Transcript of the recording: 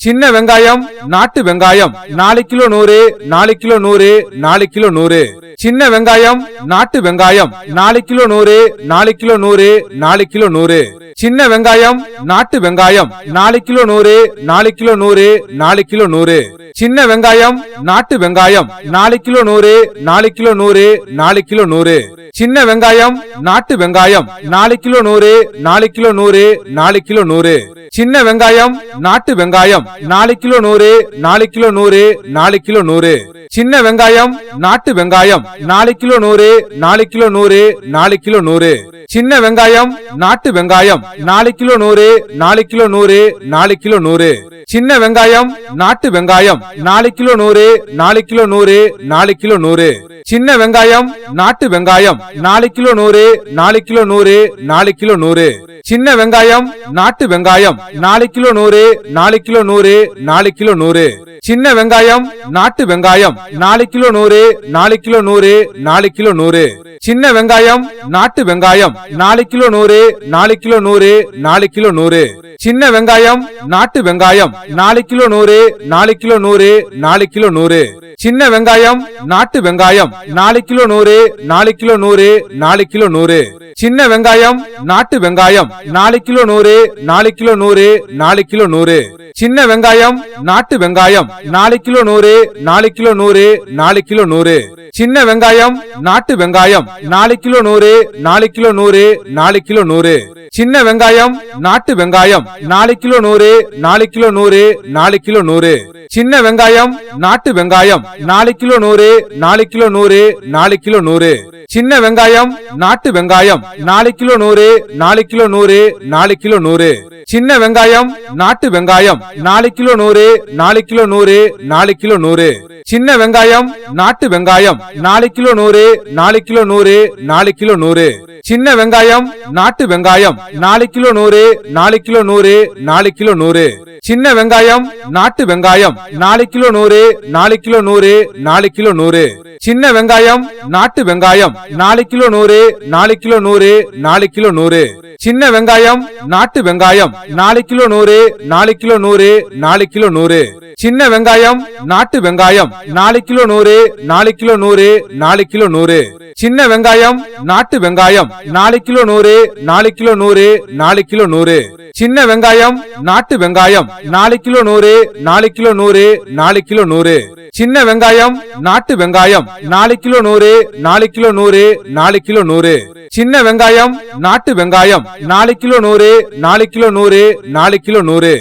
சின்ன வெங்காயம் நாட்டு வெங்காயம் நாலு கிலோ நூறு நாலு கிலோ நூறு நாலு கிலோ நூறு சின்ன வெங்காயம் நாட்டு வெங்காயம் நாலு கிலோ நூறு நாலு கிலோ நூறு நாலு கிலோ நூறு சின்ன வெங்காயம் நாட்டு வெங்காயம் நாலு கிலோ நூறு நாலு கிலோ நூறு நாலு கிலோ நூறு சின்ன வெங்காயம் நாட்டு வெங்காயம் நாலு கிலோ நூறு நாலு கிலோ நூறு நாலு கிலோ நூறு சின்ன வெங்காயம் நாட்டு வெங்காயம் நாலு கிலோ நூறு நாலு கிலோ நூறு நாலு கிலோ நூறு சின்ன வெங்காயம் நாட்டு வெங்காயம் நாலு கிலோ நூறு நாலு கிலோ நூறு நாலு கிலோ நூறு சின்ன வெங்காயம் நாட்டு வெங்காயம் நாலு கிலோ நூறு நாலு கிலோ நூறு நாலு கிலோ நூறு சின்ன வெங்காயம் நாட்டு வெங்காயம் நாலு கிலோ நூறு நாலு கிலோ நூறு நாலு கிலோ நூறு சின்ன வெங்காயம் நாட்டு வெங்காயம் நாலு கிலோ நூறு நாலு கிலோ நூறு நாலு கிலோ நூறு சின்ன வெங்காயம் நாட்டு வெங்காயம் நாலு கிலோ நூறு நாலு கிலோ நூறு நாலு கிலோ நூறு சின்ன வெங்காயம் நாட்டு வெங்காயம் நாலு கிலோ நூறு நாலு கிலோ நூறு நூறு நாலு கிலோ நூறு சின்ன வெங்காயம் நாட்டு வெங்காயம் நாலு கிலோ நூறு நாலு கிலோ நூறு நாலு கிலோ நூறு சின்ன வெங்காயம் நாட்டு வெங்காயம் நாலு கிலோ நூறு நாலு கிலோ நூறு நாலு கிலோ நூறு சின்ன வெங்காயம் நாட்டு வெங்காயம் நாலு கிலோ நூறு நாலு கிலோ நூறு நாலு கிலோ நூறு சின்ன வெங்காயம் நாட்டு வெங்காயம் நாலு கிலோ நூறு நாலு கிலோ நூறு நாலு கிலோ நூறு சின்ன வெங்காயம் நாட்டு வெங்காயம் நாலு கிலோ நூறு நாலு கிலோ நூறு நாலு கிலோ நூறு சின்ன வெங்காயம் நாட்டு வெங்காயம் நாலு கிலோ நூறு நாலு கிலோ நூறு நாலு கிலோ நூறு சின்ன வெங்காயம் நாட்டு வெங்காயம் நாலு கிலோ நூறு நாலு கிலோ நூறு நாலு கிலோ நூறு சின்ன வெங்காயம் நாட்டு வெங்காயம் நாலு கிலோ நூறு நாலு கிலோ நூறு நாலு கிலோ நூறு சின்ன வெங்காயம் நாட்டு வெங்காயம் நாலு கிலோ நூறு நாலு கிலோ நூறு நாலு கிலோ நூறு சின்ன வெங்காயம் நாட்டு வெங்காயம் நாலு கிலோ நூறு நாலு கிலோ நூறு நாலு கிலோ நூறு சின்ன வெங்காயம் நாட்டு வெங்காயம் நாலு நாலு கிலோ நூறு நாலு கிலோ நூறு நாலு கிலோ நூறு சின்ன வெங்காயம் நாட்டு வெங்காயம் நாலு கிலோ நூறு நாலு கிலோ நூறு நாலு கிலோ நூறு சின்ன வெங்காயம் நாட்டு வெங்காயம் நாலு கிலோ நூறு நாலு கிலோ நூறு நாலு கிலோ நூறு சின்ன வெங்காயம் நாட்டு வெங்காயம் நாலு கிலோ நூறு நாலு கிலோ நூறு நாலு கிலோ நூறு சின்ன வெங்காயம் நாட்டு வெங்காயம் நாலு கிலோ நூறு நாலு கிலோ நூறு நாலு கிலோ நூறு சின்ன வெங்காயம் நாட்டு வெங்காயம் நாலு கிலோ நூறு நாலு கிலோ நூறு நாலு கிலோ நூறு சின்ன வெங்காயம் நாட்டு வெங்காயம் நாலு கிலோ நூறு நாலு கிலோ நூறு நாலு கிலோ நூறு சின்ன வெங்காயம் நாட்டு வெங்காயம் நாலு கிலோ நூறு நாலு கிலோ நூறு நாலு கிலோ நூறு சின்ன வெங்காயம் நாட்டு வெங்காயம் நாலு கிலோ நூறு நாலு கிலோ நூறு நாலு கிலோ நூறு சின்ன வெங்காயம் நாட்டு வெங்காயம் நாலு கிலோ நூறு நாலு கிலோ நூறு நாலு கிலோ நூறு சின்ன வெங்காயம் நாட்டு வெங்காயம் நாலு கிலோ நூறு நாலு கிலோ நூறு நாலு கிலோ நூறு